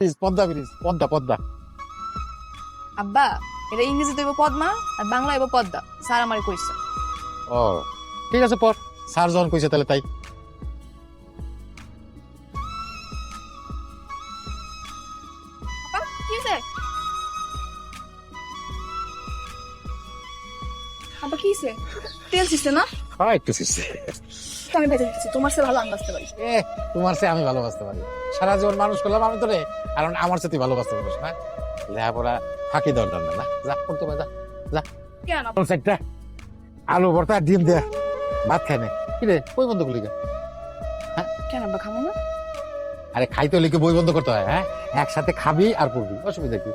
Bridge Padma bridge Padma Padma. আব্বা এটা ইংরেজিতে হইব পদ্মা আর বাংলা হইব পদ্মা। স্যার আমারে কইছে। ও ঠিক আছে পর। স্যার যখন কইছে তাহলে তাই। আব্বা কি তেল ছিছে না? হয় একটু আমি দিচ্ছি তোমার সে ভালো পারি। এ তোমার সে আমি ভালোবাসতে পারি। সারা জীবন মানুষ করলাম আমি তোরে কারণ আমার সাথে ভালোবাসতে পারিস না। লেখাপড়া ফাঁকি দরকার না না। যা করতে পারে যা কেন? আব্বা? একটা আলু ভর্তা ডিম দেয়া ভাত খাই না। কি রে বই বন্ধ করলি কেন? কেন আব্বা খামো না? আরে খাইতে হলে কি বই বন্ধ করতে হয় হ্যাঁ? একসাথে খাবি আর পড়বি অসুবিধা কি?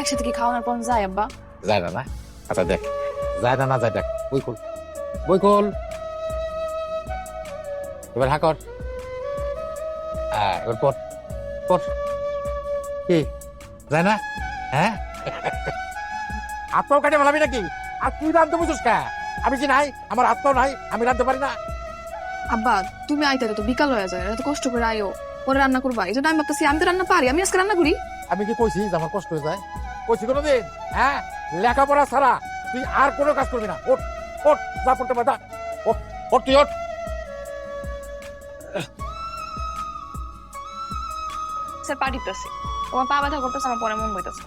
একসাথে কি খাওয়ানোর পর যায় আব্বা? যায় না না? আচ্ছা দেখ যায় না না যায় দেখ বই খোল বই খোল এবার হাকর হ্যাঁ এবার পর পর। কি? যায় না? হ্যাঁ? আত্মাও কাটে নাকি? আর তুই রাঁধতে বুঝিস কা? আমি কি নাই? আমার আত্মাও নাই আমি রাঁধতে পারি না। আব্বা তুমি আইতে তো বিকাল হয়ে যায় এত কষ্ট করে আইও। পরে রান্না করবা এই জন্য আমি ভাবতেছি আমি তো রান্না পারি আমি আজকে রান্না করি। আমি কি কইছি যে আমার কষ্ট হয়ে যায়? কইছি কোনোদিন? হ্যাঁ? লেখাপড়া ছাড়া তুই আর কোনো কাজ করবি না। ওঠ। ওঠ যা পড়তে পার যা। ওঠ ওঠ তুই ওঠ। স্যার পা টিপতেছি তোমার পা ব্যথা করতেছে আমার পরে মন বইতেছে।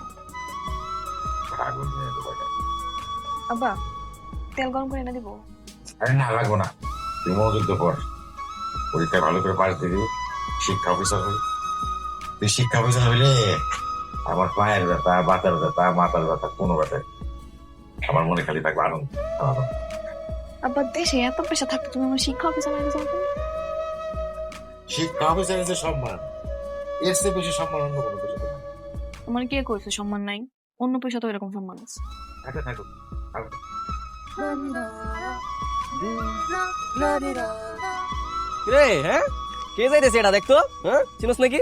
আব্বা তেল গরম করে এনে দিব। আরে না লাগবো না। তুই মনোযোগ তো কর পরীক্ষায় ভালো করে পাশ দিবি শিক্ষা অফিসার হই তুই শিক্ষা অফিসার হইলে আমার পায়ের ব্যথা বাতার ব্যথা মাথার ব্যথা কোনো ব্যথা আমার মনে খালি থাকবে আনন্দ আনন্দ। আব্বা দেশে এত পেশা থাকতো তুমি আমার শিক্ষা অফিসার হয়ে গেছো শিক্ষা অফিসারের যে সম্মান। এর চেয়ে বেশি সম্মান অন্য কোনো নেই। তোমার কে কইছে সম্মান নাই? অন্য পয়সা তো এরকম সম্মান আছে? থাকুক, থাকুক থাকুক। রে হ্যাঁ? কে যাইতেছে এটা দেখতো? হ্যাঁ? চিনস নাকি?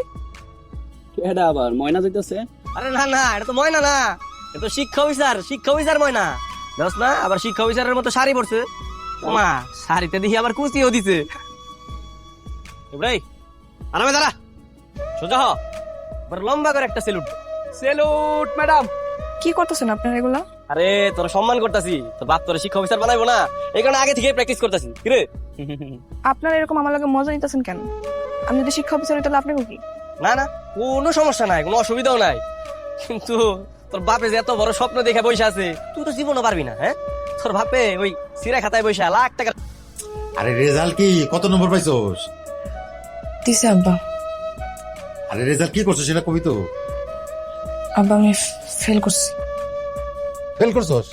এটা আবার ময়না যাইতেছে? আরে না না এটা তো ময়না না। এটা তো শিক্ষা অফিসার শিক্ষা অফিসার ময়না। জানোস না আবার শিক্ষা অফিসারের মতো শাড়ি পরছে। মা শাড়িতে দেখি আবার কুচিও দিছে। আরামে দাঁড়া। সোজা হ। এবার লম্বা করে একটা সেলুট সেলুট ম্যাডাম কি করতেছেন আপনারা এগুলা? আরে তোর সম্মান করতাছি। তোর বাপ তোর শিক্ষা অফিসার বানাইবো না। এই কারণে আগে থেকে প্র্যাকটিস করতাছি। কিরে আপনারা এরকম আমার লগে মজা নিতেছেন কেন? আমি যদি শিক্ষা অফিসার হই তাহলে আপনাকে কি না না কোনো সমস্যা নাই কোনো অসুবিধাও নাই। কিন্তু তোর বাপে যে এত বড় স্বপ্ন দেখে বসে আছে তুই তো জীবনও পারবি না হ্যাঁ? তোর বাপে ওই সিরা খাতায় বসে লাখ টাকা। আরে রেজাল্ট কি? কত নম্বর পাইছোস? দিছে আব্বা। আরে রেজাল্ট কি করছ সেটা কবি তো। আব্বা আমি ফেল করছি। ফেল করছোস?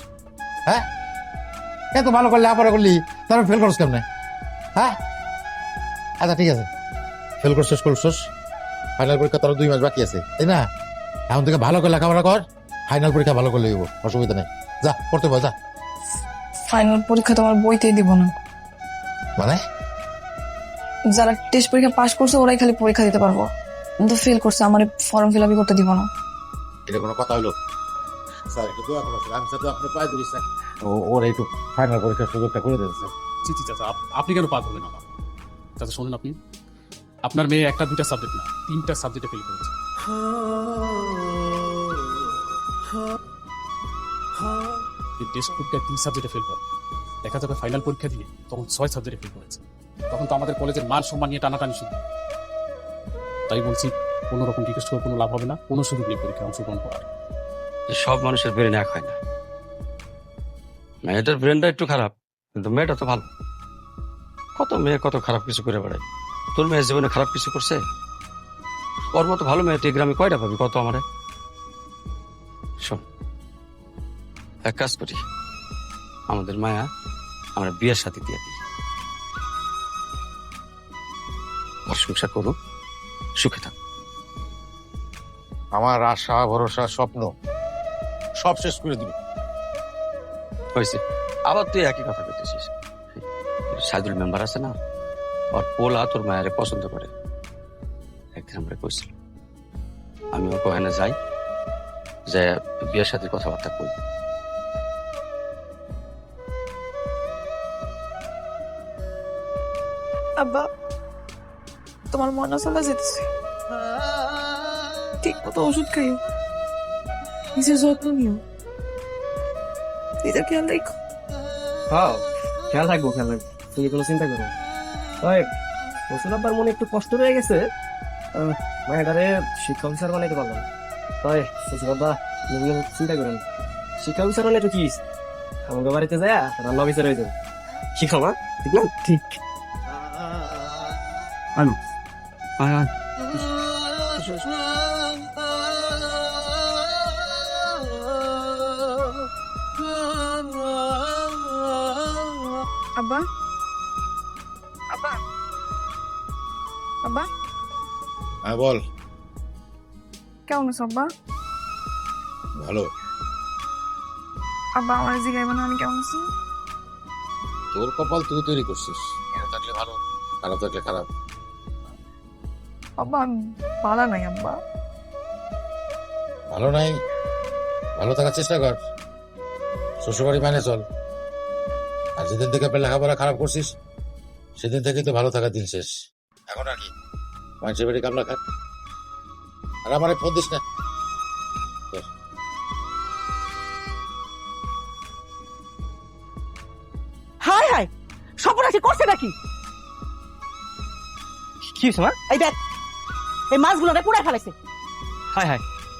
হ্যাঁ? এত ভালো করলে আপারা করলি তারপর ফেল করছ কেমনে? হ্যাঁ? আচ্ছা ঠিক আছে। ফেল করছোস করছোস। ফাইনাল পরীক্ষা তোর দুই মাস বাকি আছে তাই না? এখন থেকে ভালো করে লেখাপড়া কর ফাইনাল পরীক্ষা ভালো করলে হইব অসুবিধা নেই। যা পড়তে পার যা। ফাইনাল পরীক্ষা তো আমার বইতেই দিব না। মানে? যারা টেস্ট পরীক্ষা পাশ করছে ওরাই খালি পরীক্ষা দিতে পারব। কিন্তু ফেল করছে আমার ফর্ম ফিল আপই করতে দিব না। এটা কোনো কথা হলো? স্যার একটু দোয়া করো স্যার। আমি স্যার তো আপনার পায়ে ধরি স্যার। ও ওর একটু ফাইনাল পরীক্ষার সুযোগটা করে দেন স্যার। জি জি চাচা আপনি কেন পা ধরলেন আমার? চাচা শোনেন আপনি। আপনার মেয়ে একটা দুইটা সাবজেক্ট না তিনটা সাবজেক্টে ফেল করেছে। এই টেস্ট পরীক্ষায় তিন সাবজেক্টে ফেল করে দেখা যাবে ফাইনাল পরীক্ষা দিয়ে তখন ছয় সাবজেক্টে ফেল করেছে। তখন তো আমাদের কলেজের মান সম্মান নিয়ে টানাটানি শুরু। তাই বলছি, কোনো রকম রিকোয়েস্ট করে কোনো লাভ হবে না, কোনো সুযোগ নেই পরীক্ষায় অংশগ্রহণ করার। সব মানুষের ব্রেন এক হয় না। মেয়েটার ব্রেনটা একটু খারাপ, কিন্তু মেয়েটা তো ভালো। কত মেয়ে কত খারাপ কিছু করে বেড়ায়। তোর মেয়ের জীবনে খারাপ কিছু করছে? ওর মতো ভালো মেয়ে তুই গ্রামে কয়টা পাবি? কত আমারে? শোন এক কাজ করি। আমাদের মায়া আমরা বিয়ের সাথে দিয়ে দিই। সংসার করুক সুখে থাক আমার আশা ভরসা স্বপ্ন সব শেষ করে দিবি। হয়েছে। আবার তুই একই কথা বলতেছিস। সাইদুল মেম্বার আছে না? ওর পোলা তোর মায়ের পছন্দ করে। একদিন আমরা কইছিল আমি ওর ওখানে যাই যে বিয়ের সাথে কথাবার্তা কই আব্বা তোমার মনে চলে যেতেছে? ঠিক মতো ওষুধ খাইও। নিজের যত্ন নিও। নিজের খেয়াল রেখো। হ্যাঁ খেয়াল রাখব খেয়াল রাখব। তুমি কোনো চিন্তা করো তবে ওষুধ আব্বার মনে একটু কষ্ট রয়ে গেছে। আহ, মায়েরারে শিক্ষা অফিসার বানাইতে পারলাম তবে ওষুধ আব্বা তুমি চিন্তা করেন না। শিক্ষা মানে একটু কি? আমাদের বাড়িতে যায় রান্না অফিসার হয়ে যাবে। মা ঠিক না? ঠিক। আয় আয়। আব্বা। আব্বা। আব্বা। হ্যাঁ বল। কেমন আছো আব্বা? ভালো। আব্বা আমার জিগাইবে না আমি কেমন আছি? তোর কপাল তুই তৈরি করছিস। ভালো থাকলে ভালো খারাপ থাকলে খারাপ। আব্বা পালা নাই আব্বা। ভালো নাই? ভালো থাকার চেষ্টা কর। শ্বশুরবাড়ি মানে চল। আর যেদিন থেকে আপনি লেখাপড়া খারাপ করছিস সেদিন থেকেই তো ভালো থাকার দিন শেষ। এখন আর কি? মানুষের বাড়ি কামলা খাট আর আমার ফোন দিস না। হায় হায় সপনাশি করছে নাকি? কি হয়েছে মা? এই দেখ এই মাছগুলো পুড়ে ফেলেছে হাই হাই।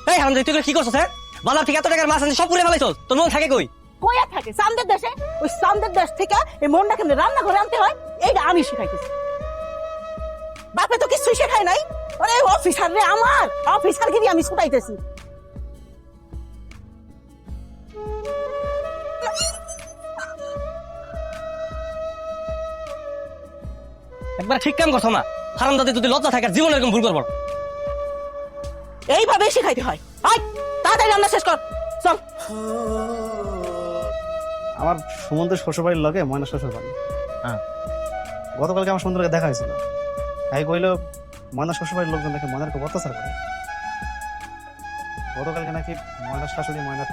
এই তুই এগুলো কি করছিস হ্যাঁ? বাজার থেকে এত টাকার মাছ আনছিস সব পুড়ে ফেলাইছ তোর মন থাকে কই? থাকে চান্দের দেশে ওই চান্দের দেশ থেকে এই মনটা কেন রান্না করে আনতে হয় এইটা আমি শিখাইতেছি। বাপে তো কিছুই শেখায় নাই। ওরে অফিসার রে আমার অফিসার গিরি আমি একবার ঠিক কাম করছ মা। হারাম দাদি যদি লজ্জা থাকে জীবনে এরকম ভুল করব। না। এইভাবেই শিখাইতে হয়। আয় তাড়াতাড়ি রান্না শেষ কর। চল। আমার সুমন্তের শ্বশুরবাড়ির লগে ময়না শ্বশুরবাড়ি। হ্যাঁ। গতকালকে আমার সুন্দরকে দেখা হয়েছিল। তাই কইল ময়না শ্বশুরবাড়ির লোকজন নাকি ময়নার খুব অত্যাচার করে। গতকালকে নাকি ময়নার শাশুড়ি ময়নার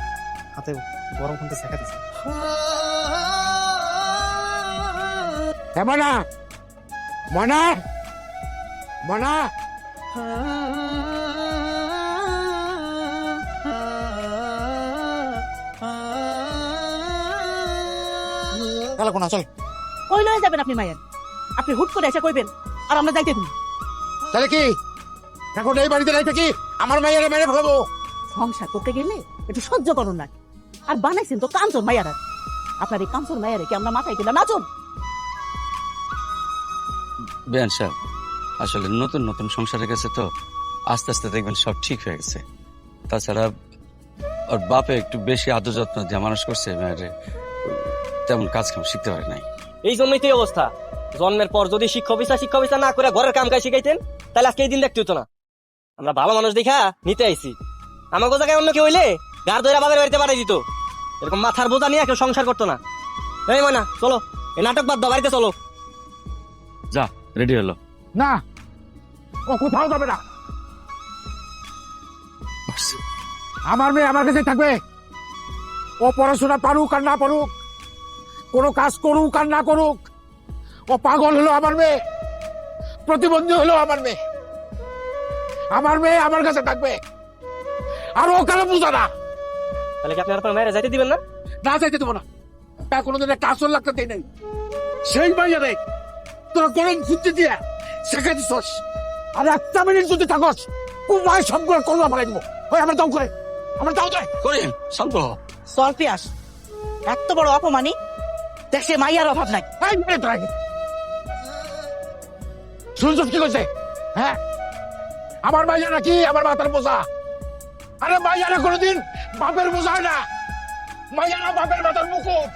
হাতে গরম খুনতে শেখা দিচ্ছে মনা মনা মনা। চল কোনা চল। কই লয়ে যাবেন আপনি মায়ের। আপনি হুট করে এসে কইবেন আর আমরা যাইতে দিন। তাহলে কি? এখন এই বাড়িতে নাই থাকি আমার মাইয়ারে মেরে ফেলব। সংসার করতে গেলে একটু সহ্য করুন না। আর বানাইছেন তো কাঞ্চন মায়ারা আপনার এই কাঞ্চন মায়ারে কি আমরা মাথায় কিনা নাচুন? বেয়ান সাহেব আসলে নতুন নতুন সংসারে গেছে তো আস্তে আস্তে দেখবেন সব ঠিক হয়ে গেছে। তাছাড়া ওর বাপে একটু বেশি আদর যত্ন দিয়ে মানুষ করছে মেয়েরে তেমন কাজ কাম শিখতে পারে নাই। এই জন্যই তো এই অবস্থা। জন্মের পর যদি শিক্ষা অফিসার শিক্ষা অফিসার না করে ঘরের কাম কাজ শিখাইতেন তাহলে আজকে এই দিন দেখতে হতো না। আমরা ভালো মানুষ দেখা নিতে আইছি। আমাকে জায়গায় অন্য কেউ হইলে গার দইরা বাবার বাড়িতে পাঠিয়ে দিত। এরকম মাথার বোঝা নিয়ে কেউ সংসার করতো না। এই ময়না চলো এই নাটক বাদ দাও বাড়িতে চলো। যা রেডি হলো। না। ও কোথাও যাবে না। আমার মেয়ে আমার কাছে থাকবে। ও পড়াশোনা পারুক আর না পারুক কোনো কাজ করুক আর না করুক ও পাগল হলো আমার মেয়ে প্রতিবন্ধী হলো আমার মেয়ে। আমার মেয়ে আমার কাছে থাকবে আর ও কেন বুঝা না? তাহলে কি আপনি আপনার মেয়েরা যাইতে দিবেন না? না চাইতে দেবো না। তা কোনোদিন একটা আসল লাগতে দেয় নাই। সেই মাইয়া রে তোরা গরম খুঁজতে দিয়ে। শেখাই দিছস আর একটা মিনিট যদি থাকস কুমায় সবগুলো করবা মারাই দিব। ওই আমার দাও করে। আমার দাও দেয় করিম শান্ত। চল এত বড় অপমানি দেশে মাইয়ার অভাব নাই। এই মেয়ে তোরা কি? শুনছস কি কইছে? হ্যাঁ? আমার মাইয়া নাকি আমার মাথার বোঝা। আরে মাইয়ারা কোনোদিন বাপের বোঝা না। মাইয়ারা বাপের মাথার মুকুট।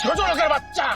ছোট লোকের বাচ্চা।